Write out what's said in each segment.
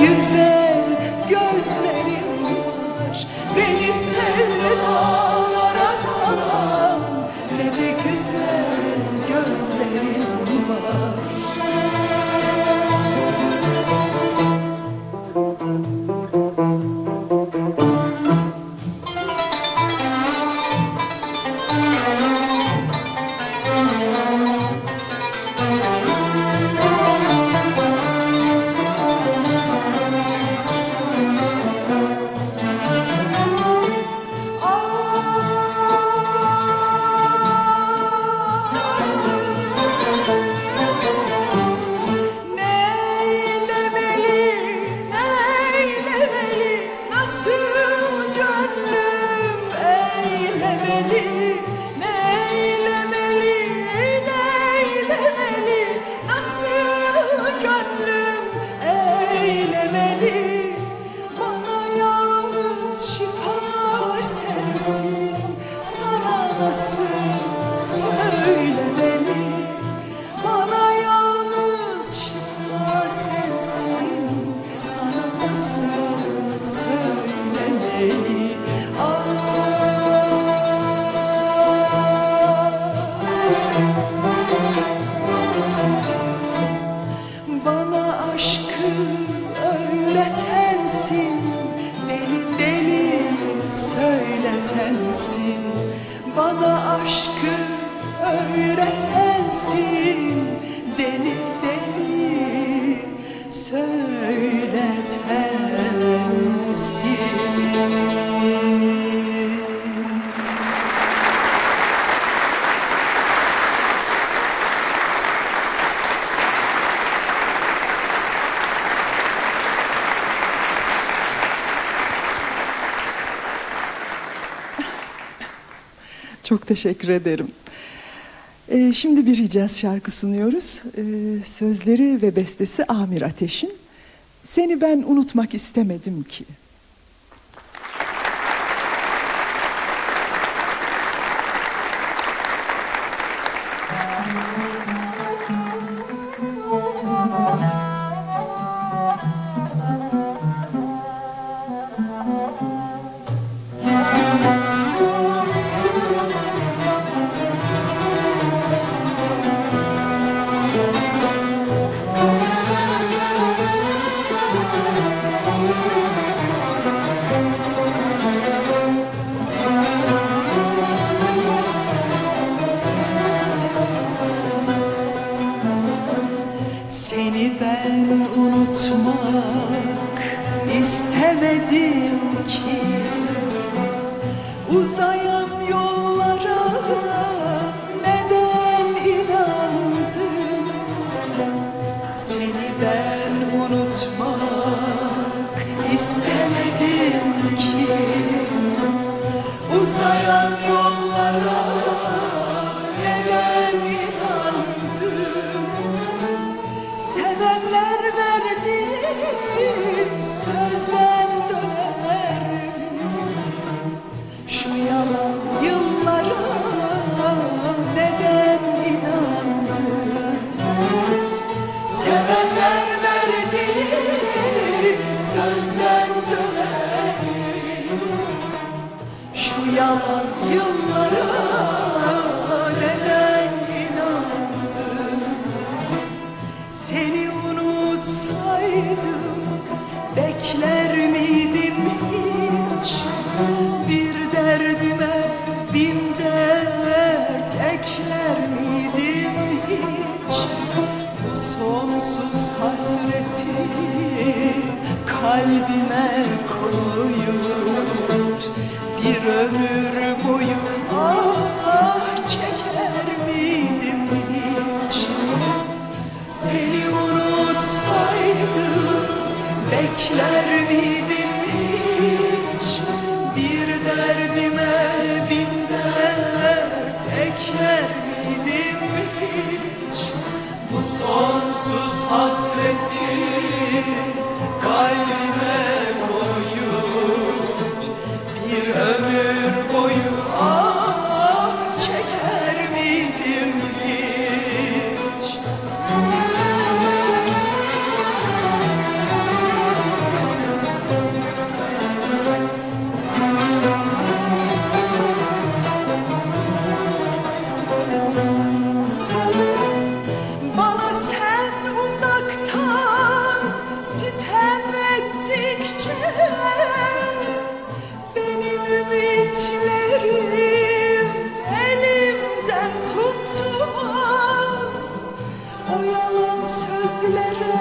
güzel gözlerin Çok teşekkür ederim. Ee, şimdi bir Hicaz şarkı sunuyoruz. Ee, sözleri ve bestesi Amir Ateş'in. Seni ben unutmak istemedim ki. Yollara neden inandım? Sevenler verdi sözden döner. Şu yalan yıllara neden inandın Sevenler verdi sözden döner. Yalan bekler miydim hiç Bir derdime bin dert ekler miydim hiç? Bu sonsuz hasreti kalbime gözlerim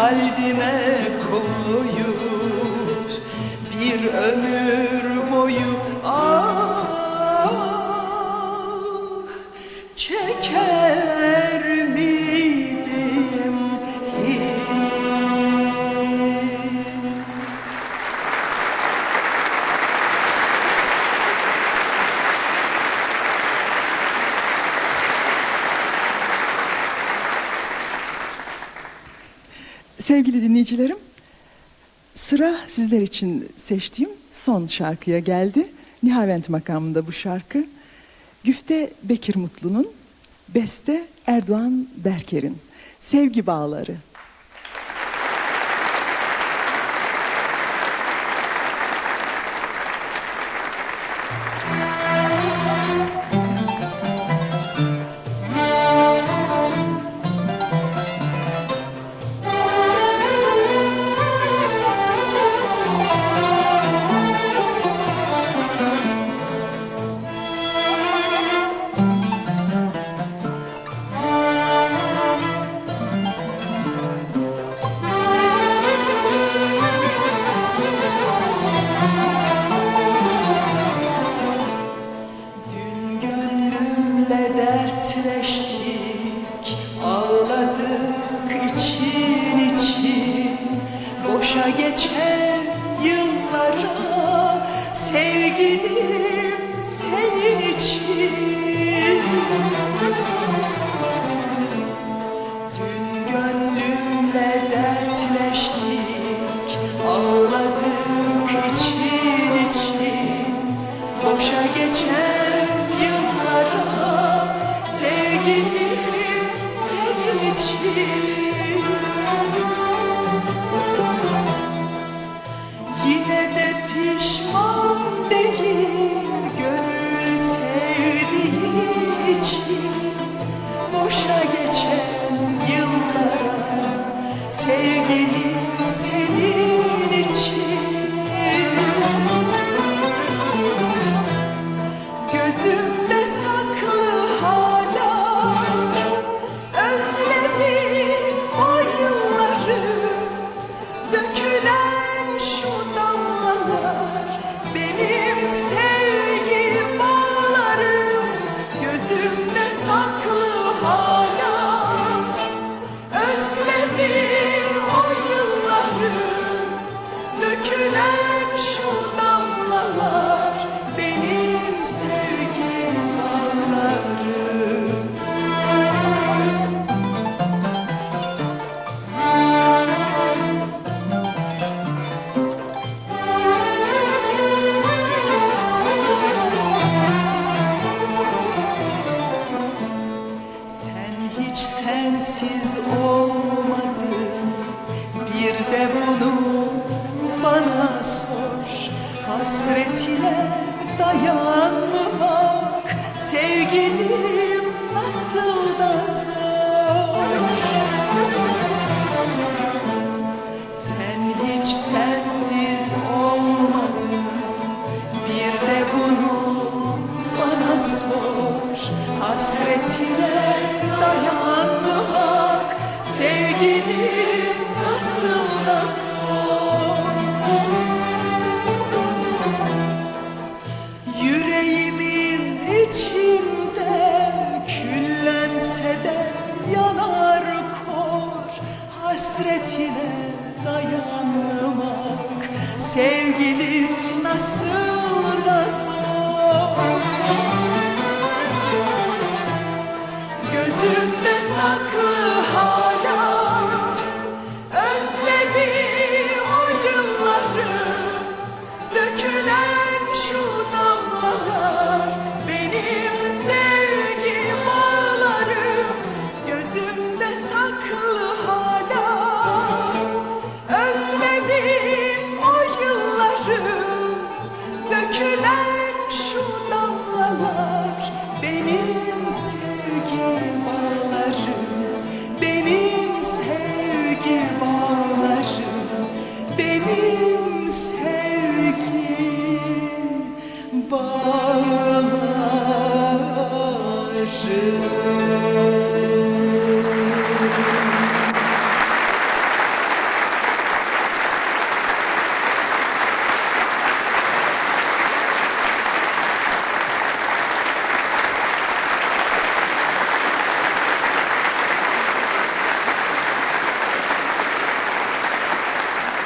kalbime koyuyor Değerli dinleyicilerim, sıra sizler için seçtiğim son şarkıya geldi. Nihavent makamında bu şarkı. Güfte Bekir Mutlu'nun, beste Erdoğan Berker'in. Sevgi Bağları. sevgilim senin için.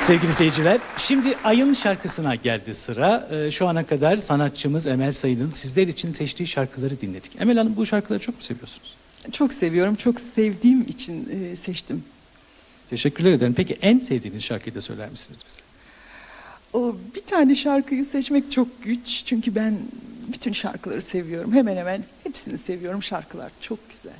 Sevgili seyirciler, şimdi Ay'ın şarkısına geldi sıra. Ee, şu ana kadar sanatçımız Emel Sayın'ın sizler için seçtiği şarkıları dinledik. Emel Hanım bu şarkıları çok mu seviyorsunuz? Çok seviyorum, çok sevdiğim için e, seçtim. Teşekkürler ederim. Peki en sevdiğiniz şarkıyı da söyler misiniz bize? O bir tane şarkıyı seçmek çok güç çünkü ben bütün şarkıları seviyorum. Hemen hemen hepsini seviyorum. Şarkılar çok güzel.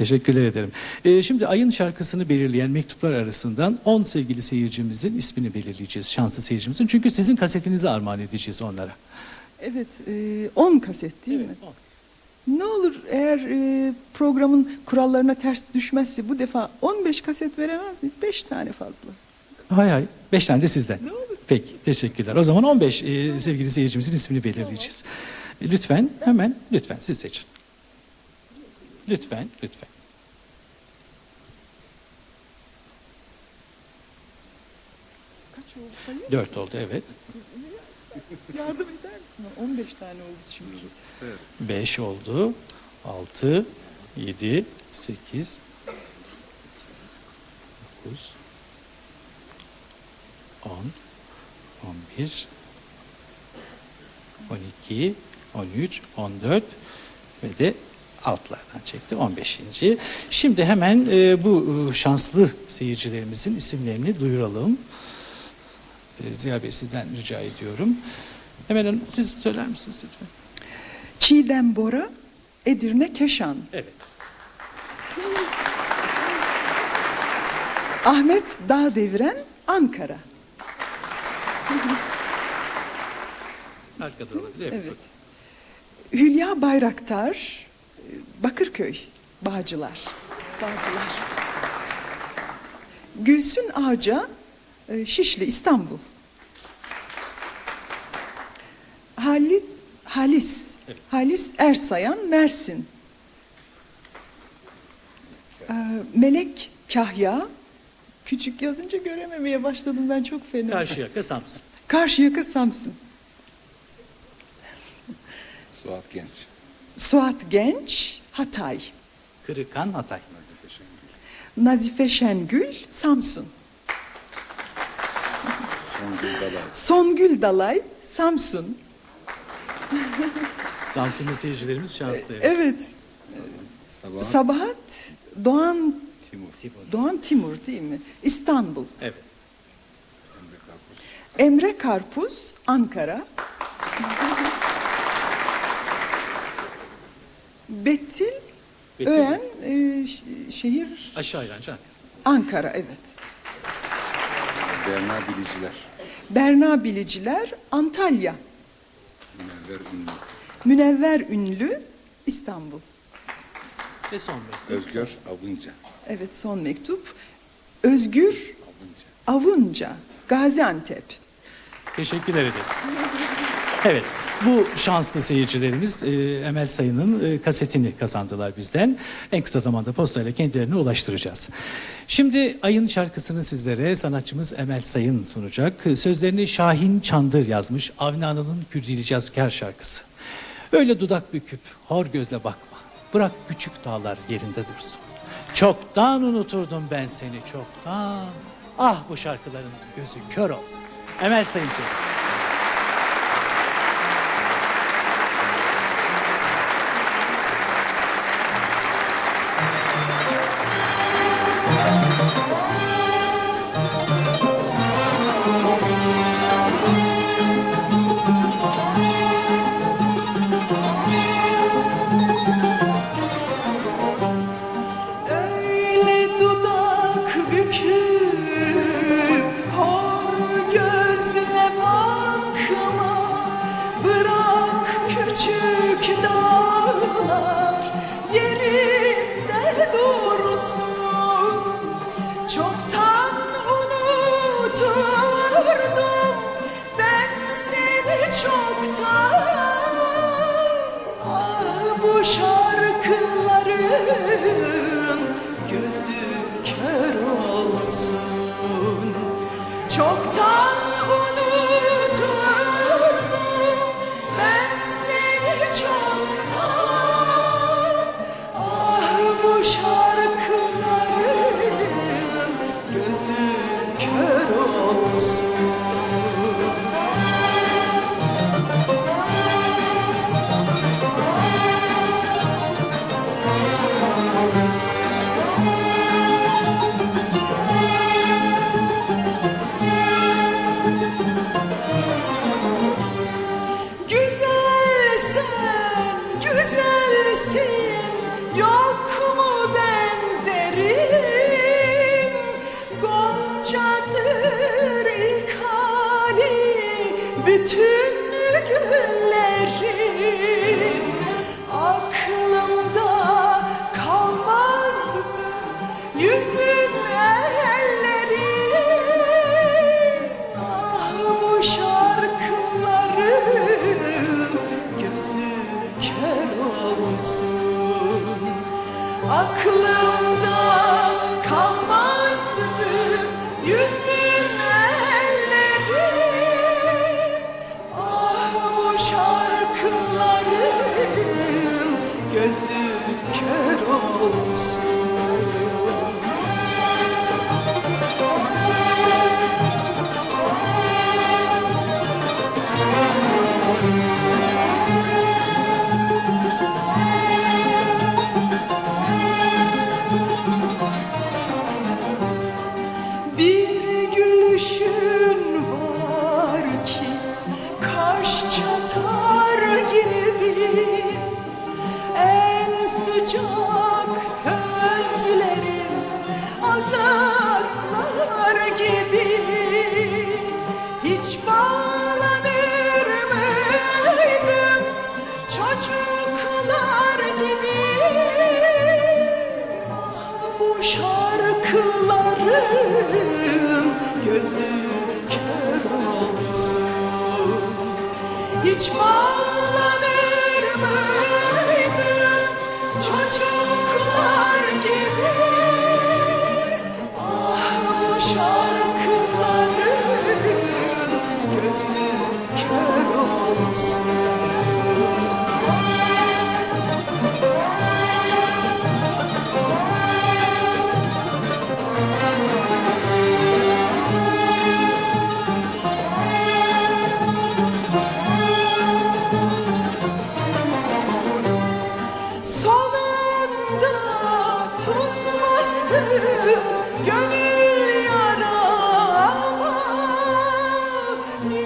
Teşekkürler ederim. Ee, şimdi Ay'ın şarkısını belirleyen mektuplar arasından 10 sevgili seyircimizin ismini belirleyeceğiz. Şanslı seyircimizin. Çünkü sizin kasetinizi armağan edeceğiz onlara. Evet, 10 kaset değil mi? Ne olur eğer e, programın kurallarına ters düşmezse bu defa 15 kaset veremez miyiz? 5 tane fazla. Hay hay. 5 tane de sizden. Ne olur. Peki teşekkürler. O zaman 15 e, sevgili seyircimizin ismini belirleyeceğiz. E, Lütfen hemen lütfen siz seçin. Lütfen lütfen. Kaç oldu sayıyor 4 musun? oldu evet. Yardım eder misin? 15 tane oldu çünkü. 5 oldu. 6 7 8 9 10 11 12 13 14 ve de altlardan çekti 15. Şimdi hemen e, bu e, şanslı seyircilerimizin isimlerini duyuralım. E, Ziya Bey sizden rica ediyorum. Hemen Hanım siz söyler misiniz lütfen? Çiğdem Bora, Edirne Keşan. Evet. Ahmet Dağ Deviren, Ankara. Arkada olabilir. Evet. Hülya Bayraktar, Bakırköy, Bağcılar. Bağcılar. Gülsün Ağca, e, Şişli, İstanbul. Halit, Halis. Halis Ersayan, Mersin. E, Melek Kahya, küçük yazınca görememeye başladım ben çok fena. Karşıyaka Samsun. Karşıyaka Samsun. Suat Genç. Suat Genç, Hatay. Kırıkan Hatay. Nazife Şengül. Nazife Şengül, Samsun. Songül Dalay. Songül Dalay, Samsun. Samsunlu seyircilerimiz şanslı. Evet. Evet, Sabah Sabahat Doğan Timur. Timur. Doğan Timur değil mi? İstanbul. Evet. Emre Karpuz. Emre Karpuz, Ankara. Betül Betül. Öğen, e, şehir Aşağı İrancı Ankara, evet. Berna Biliciler. Berna Biliciler, Antalya. Münevver Ünlü. Münevver Ünlü, İstanbul. Ve son mektup. Özgür Avunca. Evet, son mektup. Özgür Avunca. Avunca, Gaziantep. Teşekkürler ederim. Evet. Bu şanslı seyircilerimiz e, Emel Sayın'ın e, kasetini kazandılar bizden. En kısa zamanda postayla kendilerine ulaştıracağız. Şimdi Ay'ın şarkısını sizlere sanatçımız Emel Sayın sunacak. Sözlerini Şahin Çandır yazmış. Avni Anıl'ın Kürdili Cazkar şarkısı. Öyle dudak büküp hor gözle bakma. Bırak küçük dağlar yerinde dursun. Çoktan unuturdum ben seni çoktan. Ah bu şarkıların gözü kör olsun. Emel Sayın seyirci.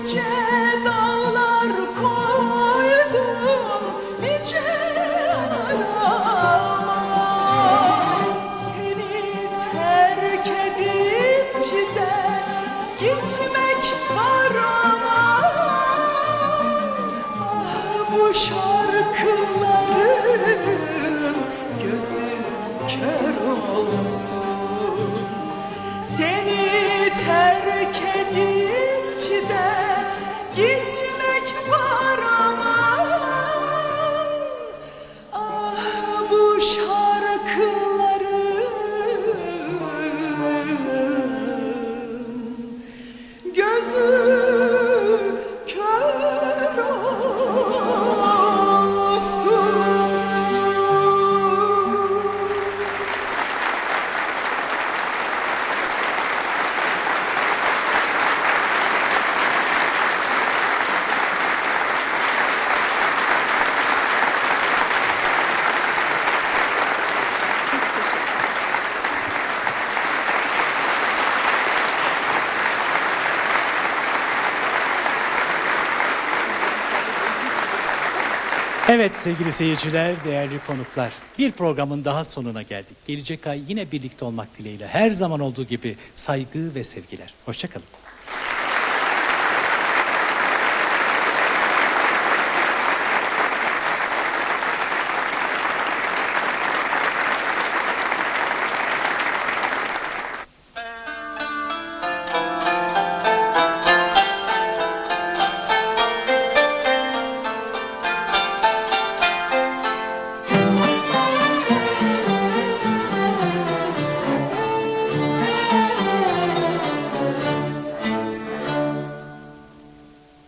Church. Evet sevgili seyirciler, değerli konuklar. Bir programın daha sonuna geldik. Gelecek ay yine birlikte olmak dileğiyle her zaman olduğu gibi saygı ve sevgiler. Hoşçakalın.